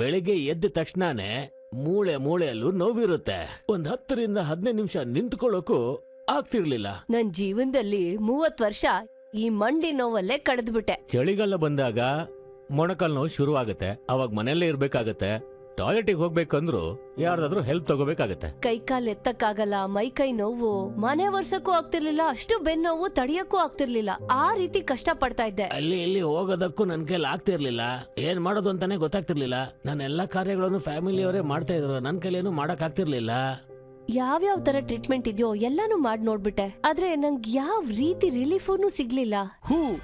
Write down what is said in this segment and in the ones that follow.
ಬೆಳಿಗ್ಗೆ ಎದ್ದ ತಕ್ಷಣನೇ ಮೂಳೆ ಮೂಳೆಯಲ್ಲೂ ನೋವಿರುತ್ತೆ. ಒಂದ್ ಹತ್ತರಿಂದ ಹದಿನೈದು ನಿಮಿಷ ನಿಂತ್ಕೊಳ್ಳೋಕು ಆಗ್ತಿರ್ಲಿಲ್ಲ. ನನ್ ಜೀವನದಲ್ಲಿ ಮೂವತ್ ವರ್ಷ ಈ ಮಂಡಿ ನೋವಲ್ಲೇ ಕಳೆದ್ಬಿಟ್ಟೆ ಚಳಿಗಾಲ ಬಂದಾಗ ಮೊಣಕಾಲ್ ನೋವು ಶುರು ಆಗುತ್ತೆ ಅವಾಗ ಮನೆಯಲ್ಲೇ ಇರ್ಬೇಕಾಗತ್ತೆ ಟಾಯ್ಲೆಟಿಗೆ ಹೋಗ್ಬೇಕಂದ್ರು ಯಾರ್ದಾದ್ರೂ ಹೆಲ್ಪ್ ತಗೋಬೇಕಾಗತ್ತೆ. ಕೈಕಾಲ್ ಎತ್ತಕ್ಕಾಗಲ್ಲ ಮೈ ಕೈ ನೋವು ಮನೆ ವರ್ಷಕ್ಕೂ ಆಗ್ತಿರ್ಲಿಲ್ಲ ಅಷ್ಟು ಬೆನ್ನೋವು ತಡಿಯಕ್ಕೂ ಆಗ್ತಿರ್ಲಿಲ್ಲ. ಆ ರೀತಿ ಕಷ್ಟ ಪಡ್ತಾ ಇದ್ದೆ. ಅಲ್ಲಿ ಇಲ್ಲಿ ಹೋಗೋದಕ್ಕೂ ನನ್ ಕೈಲಿ ಆಗ್ತಿರ್ಲಿಲ್ಲ. ಏನ್ ಮಾಡೋದು ಅಂತಾನೆ ಗೊತ್ತಾಗ್ತಿರ್ಲಿಲ್ಲ. ನನ್ನ ಎಲ್ಲಾ ಕಾರ್ಯಗಳನ್ನು ಫ್ಯಾಮಿಲಿಯವರೇ ಮಾಡ್ತಾ ಇದ್ರು. ನನ್ ಕೈಲೇನು ಮಾಡಕ್ ಆಗ್ತಿರ್ಲಿಲ್ಲ. ಯಾವ್ಯಾವ ತರ ಟ್ರೀಟ್ಮೆಂಟ್ ಇದೆಯೋ ಎಲ್ಲಾನು ಮಾಡಿ ನೋಡ್ಬಿಟ್ಟೆ. ಆದ್ರೆ ನಂಗೆ ಯಾವ ರೀತಿ ರಿಲೀಫೂನು ಸಿಗ್ಲಿಲ್ಲ. ಹೂ.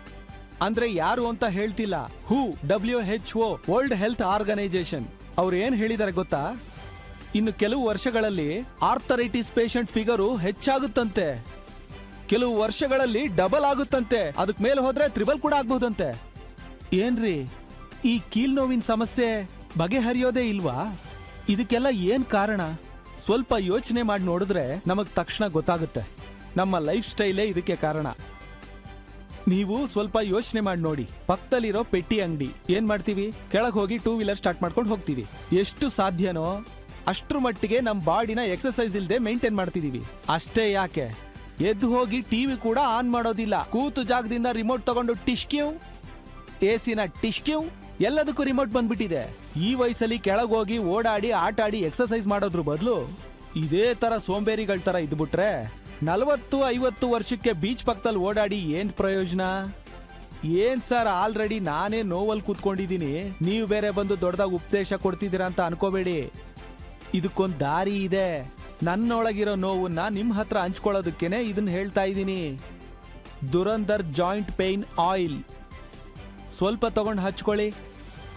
ಅಂದ್ರೆ ಯಾರು ಅಂತ ಹೇಳ್ತಿಲ್ಲ. Who W H O world health organisation ಅವ್ರು ಏನ್ ಹೇಳಿದ್ದಾರೆ ಗೊತ್ತಾ? ಇನ್ನು ಕೆಲವು ವರ್ಷಗಳಲ್ಲಿ ಆರ್ಥರೈಟಿಸ್ ಪೇಷಂಟ್ ಫಿಗರು ಹೆಚ್ಚಾಗುತ್ತಂತೆ. ಕೆಲವು ವರ್ಷಗಳಲ್ಲಿ ಡಬಲ್ ಆಗುತ್ತಂತೆ. ಅದಕ್ಕೆ ಮೇಲೆ ಹೋದ್ರೆ ತ್ರಿಬಲ್ ಕೂಡ ಆಗ್ಬಹುದಂತೆ. ಏನ್ರಿ? ಈ ಕೀಲ್ ನೋವಿನ ಸಮಸ್ಯೆ ಬಗೆಹರಿಯೋದೇ ಇಲ್ವಾ? ಇದಕ್ಕೆಲ್ಲ ಏನ್ ಕಾರಣ? ಸ್ವಲ್ಪ ಯೋಚನೆ ಮಾಡಿ ನೋಡಿದ್ರೆ ನಮಗ್ ತಕ್ಷಣ ಗೊತ್ತಾಗುತ್ತೆ. ನಮ್ಮ ಲೈಫ್ ಸ್ಟೈಲೇ ಇದಕ್ಕೆ ಕಾರಣ. ನೀವು ಸ್ವಲ್ಪ ಯೋಚನೆ ಮಾಡಿ ನೋಡಿ. ಪಕ್ಕದಲ್ಲಿರೋ ಪೆಟ್ಟಿ ಅಂಗಡಿ. ಏನ್ ಮಾಡ್ತೀವಿ? ಕೆಳಗೆ ಹೋಗಿ ಟೂ ವೀಲರ್ ಸ್ಟಾರ್ಟ್ ಮಾಡ್ಕೊಂಡು ಹೋಗ್ತೀವಿ. ಎಷ್ಟು ಸಾಧ್ಯನೋ ಅಷ್ಟ್ರ ಮಟ್ಟಿಗೆ ನಮ್ಮ ಬಾಡಿನ ಎಕ್ಸರ್ಸೈಸ್ ಇಲ್ಲದೆ ಮೇಂಟೈನ್ ಮಾಡ್ತಿದೀವಿ. ಅಷ್ಟೇ ಯಾಕೆ? ಎದ್ದು ಹೋಗಿ ಟಿವಿ ಕೂಡ ಆನ್ ಮಾಡೋದಿಲ್ಲ. ಕೂತು ಜಾಗದಿಂದ ರಿಮೋಟ್ ತಗೊಂಡು ಟಿಶ್ಕ್ಯೂ ಎಸಿನ ಟಿಶ್ಕ್ಯೂ ಎಲ್ಲದಕ್ಕೂ ರಿಮೋಟ್ ಬಂದ್ಬಿಟ್ಟಿದೆ. ಈ ವಯಸ್ಸಲ್ಲಿ ಕೆಳಗೋಗಿ ಓಡಾಡಿ ಆಟ ಆಡಿ ಮಾಡೋದ್ರ ಬದಲು ಇದೇ ತರ ಸೋಂಬೇರಿಗಳ ತರ ಇದ್ಬಿಟ್ರೆ ನಲವತ್ತು ಐವತ್ತು ವರ್ಷಕ್ಕೆ ಬೀಚ್ ಪಕ್ಕದಲ್ಲಿ ಓಡಾಡಿ ಏನ್ ಪ್ರಯೋಜನ? ಏನ್ ಸರ್, ಆಲ್ರೆಡಿ ನಾನೇ ನೋವಲ್ಲಿ ಕೂತ್ಕೊಂಡಿದ್ದೀನಿ. ನೀವು ಬೇರೆ ಬಂದು ದೊಡ್ಡದಾಗ ಉಪದೇಶ ಕೊಡ್ತಿದ್ದೀರಾ ಅಂತ ಅನ್ಕೋಬೇಡಿ. ಇದಕ್ಕೊಂದು ದಾರಿ ಇದೆ. ನನ್ನೊಳಗಿರೋ ನೋವನ್ನ ನಿಮ್ಮ ಹತ್ರ ಹಂಚ್ಕೊಳ್ಳೋದಕ್ಕೇನೆ ಇದನ್ನ ಹೇಳ್ತಾ ಇದ್ದೀನಿ. Durandhar joint pain oil. ಸ್ವಲ್ಪ ತಗೊಂಡು ಹಚ್ಕೊಳ್ಳಿ.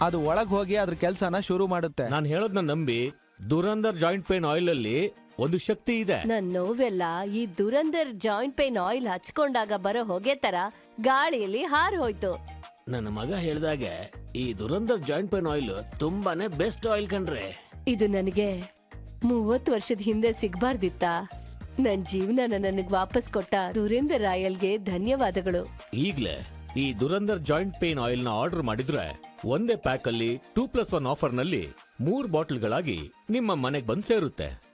ಅದು ಒಳಗೆ ಹೋಗಿ ಅದ್ರ ಕೆಲಸನ ಶುರು ಮಾಡುತ್ತೆ. ನಾನು ಹೇಳೋದನ್ನ ನಂಬಿ ದುರಂದರ್ ಜಾಯಿಂಟ್ ಪೇನ್ ಆಯಿಲ್ ಅಲ್ಲಿ ಒಂದು ಶಕ್ತಿ ಇದೆ. ನನ್ ನೋವೆಲ್ಲ ಈ ದುರಂದರ್ ಜಾಯಿಂಟ್ ಪೇನ್ ಆಯಿಲ್ ಹಚ್ಕೊಂಡಾಗ ಬರೋ ಹೊಗೆ ತರ ಗಾಳಿಯಲ್ಲಿ ಹಾರ್ ಹೋಯ್ತು. ನನ್ನ ಮಗ ಹೇಳ್ದಾಗೆ ಈ ದುರಂದರ್ ಜಾಯಿಂಟ್ ಪೇನ್ ಆಯಿಲ್ ತುಂಬಾನೇ ಬೆಸ್ಟ್ ಆಯಿಲ್ ಕಣ್ರೆ. ಇದು ನನಗೆ ಮೂವತ್ತು ವರ್ಷದ ಹಿಂದೆ ಸಿಗ್ಬಾರ್ದಿತ್ತಾ? ನನ್ ಜೀವನ ನನಗ್ ವಾಪಸ್ ಕೊಟ್ಟ ದುರೇಂದರ್ ರಾಯಲ್ಗೆ ಧನ್ಯವಾದಗಳು. ಈಗ್ಲೇ ಈ ದುರಂದರ್ ಜಾಯಿಂಟ್ ಪೇನ್ ಆಯಿಲ್ನ ಆರ್ಡರ್ ಮಾಡಿದ್ರೆ ಒಂದೇ ಪ್ಯಾಕ್ ಅಲ್ಲಿ ಟೂ ಪ್ಲಸ್ ಒನ್ ಆಫರ್ನಲ್ಲಿ ಮೂರ್ ಬಾಟಲ್ಗಳಾಗಿ ನಿಮ್ಮ ಮನೆಗೆ ಬಂದು ಸೇರುತ್ತೆ.